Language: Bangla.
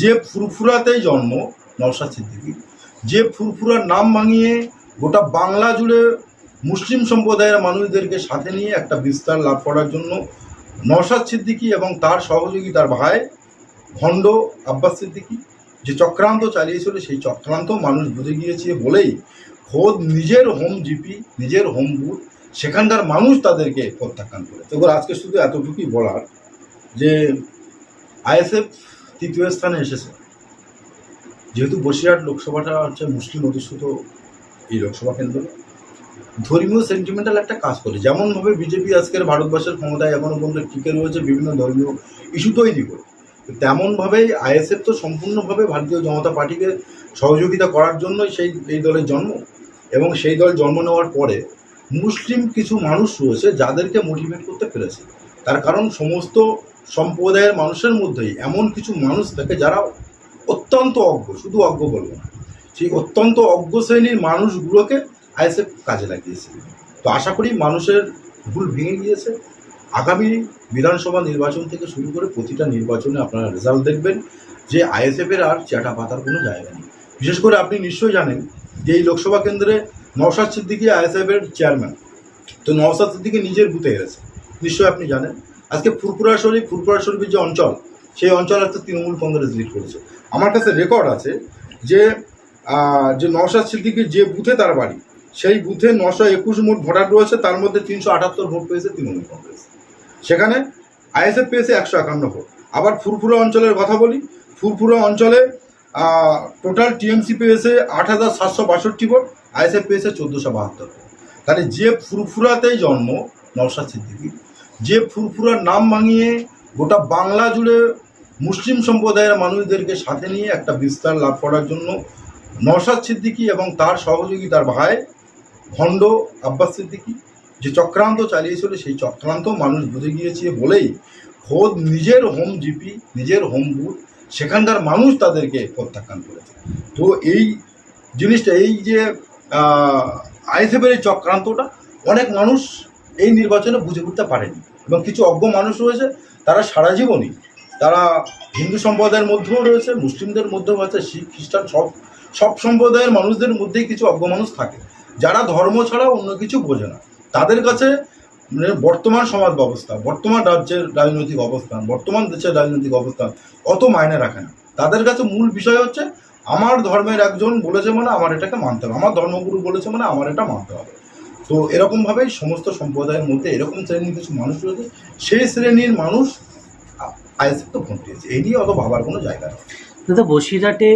যে ফুরফুরাতেই জন্ম, নওশাদ সিদ্দিকী, যে ফুরফুরার নাম ভাঙিয়ে গোটা বাংলা জুড়ে মুসলিম সম্প্রদায়ের মানুষদেরকে সাথে নিয়ে একটা বিস্তার লাভ করার জন্য নওশাদ সিদ্দিকী এবং তার সহযোগী, তার ভাই ভণ্ড আব্বাস সিদ্দিকী যে চক্রান্ত চালিয়েছিল, সেই চক্রান্ত মানুষ বুঝে গিয়েছে বলেই খোদ নিজের হোম জিপি, নিজের হোম বুথ, সেখানকার মানুষ তাদেরকে প্রত্যাখ্যান করে তো আজকে শুধু এতটুকুই বলার যে আইএসএফ তৃতীয় স্থানে এসেছে। যেহেতু বসিরহাট লোকসভাটা হচ্ছে মুসলিম অধিষ্ঠিত এই লোকসভা কেন্দ্র, ধর্মীয় সেন্টিমেন্টাল একটা কাজ করে যেমনভাবে বিজেপি আজকের ভারতবর্ষের ক্ষমতায় এখনও পর্যন্ত টিকে রয়েছে বিভিন্ন ধর্মীয় ইস্যু তৈরি করে। তেমনভাবেই আইএসএফ তো সম্পূর্ণভাবে ভারতীয় জনতা পার্টিকে সহযোগিতা করার জন্যই সেই, এই দলের জন্ম। এবং সেই দল জন্ম নেওয়ার পরে মুসলিম কিছু মানুষ রয়েছে যাদেরকে মোটিভেট করতে পেরেছে। তার কারণ সমস্ত সম্প্রদায়ের মানুষের মধ্যেই এমন কিছু মানুষ থাকে যারা অত্যন্ত অজ্ঞ, শুধু অজ্ঞ বলব না। সেই অত্যন্ত অজ্ঞ শ্রেণির মানুষগুলোকে আইএসএফ কাজে লাগিয়েছে। তো আশা করি মানুষের ভুল ভেঙে গিয়েছে। আগামী বিধানসভা নির্বাচন থেকে শুরু করে প্রতিটা নির্বাচনে আপনারা রেজাল্ট দেখবেন যে আইএসএফের আর চ্যাটা পাতার কোনো জায়গা নেই। বিশেষ করে আপনি নিশ্চয়ই জানেন যে এই লোকসভা কেন্দ্রে নওশাদ সিদ্দিকী আইএসএফের চেয়ারম্যান তো নওশাদ সিদ্দিকী নিজের বুথে গেছে নিশ্চয়ই আপনি জানেন। আজকে ফুরফুরা শরীফ, ফুরফুরা শরীফের যে অঞ্চল, সেই অঞ্চল আজকে তৃণমূল কংগ্রেস লিড করেছে। আমার কাছে রেকর্ড আছে যে যে নওশাদ সিদ্দিকীর যে বুথে তার বাড়ি, সেই বুথে নশো একুশ মোট ভোটার রয়েছে, তার মধ্যে তিনশো আটাত্তর ভোট পেয়েছে তৃণমূল কংগ্রেস। সেখানে আইএসএফ পেয়েছে একশো একান্ন ভোট। আবার ফুরফুরা অঞ্চলের কথা বলি, ফুরফুরা অঞ্চলে টোটাল টিএমসি পেয়েছে আট হাজার সাতশো বাষট্টি ভোট, আইএসএফ পেয়েছে চোদ্দোশো বাহাত্তর ভোট। তাহলে যে ফুরফুরাতেই জন্ম নওশাদ সিদ্দিকী যে ফুরফুরার নাম ভাঙিয়ে গোটা বাংলা জুড়ে মুসলিম সম্প্রদায়ের মানুষদেরকে সাথে নিয়ে একটা বিস্তার লাভ করার জন্য নওশাদ সিদ্দিকী এবং তার সহযোগী, তার ভাই ভণ্ড আব্বাস সিদ্দিকী যে চক্রান্ত চালিয়েছিল, সেই চক্রান্ত মানুষ বুঝে গিয়েছে বলেই খোদ নিজের হোম জিপি, নিজের হোম বুথ, সেখানকার মানুষ তাদেরকে প্রত্যাখ্যান করেছে। তো এই জিনিসটা, এই যে আইএসএফের এই চক্রান্তটা, অনেক মানুষ এই নির্বাচনে বুঝে উঠতে পারেনি। এবং কিছু অজ্ঞ মানুষ রয়েছে, তারা সারা জীবনই, তারা হিন্দু সম্প্রদায়ের মধ্যেও রয়েছে, মুসলিমদের মধ্যেও আছে শিখ, খ্রিস্টান, সব সব সম্প্রদায়ের মানুষদের মধ্যেই কিছু অজ্ঞ মানুষ থাকে। যারা ধর্ম ছাড়া অন্য কিছু বোঝে না। তাদের কাছে মানে বর্তমান সমাজ ব্যবস্থা, বর্তমান রাজ্যের রাজনৈতিক অবস্থান, বর্তমান দেশের রাজনৈতিক অবস্থান, অত মায়নে রাখে না। তাদের কাছে মূল বিষয় হচ্ছে, আমার ধর্মের একজন বলেছে মানে আমার এটাকে মানতে হবে, আমার ধর্মগুরু বলেছে মানে আমার এটা মানতে হবে। তো এরকমভাবেই সমস্ত সম্প্রদায়ের মধ্যে এরকম শ্রেণির কিছু মানুষ রয়েছে, সেই শ্রেণির মানুষ আইএসএফ তো ভোট দিয়েছে। এই নিয়ে অত ভাবার কোনো জায়গা নেই। দাদা বসিরহাটে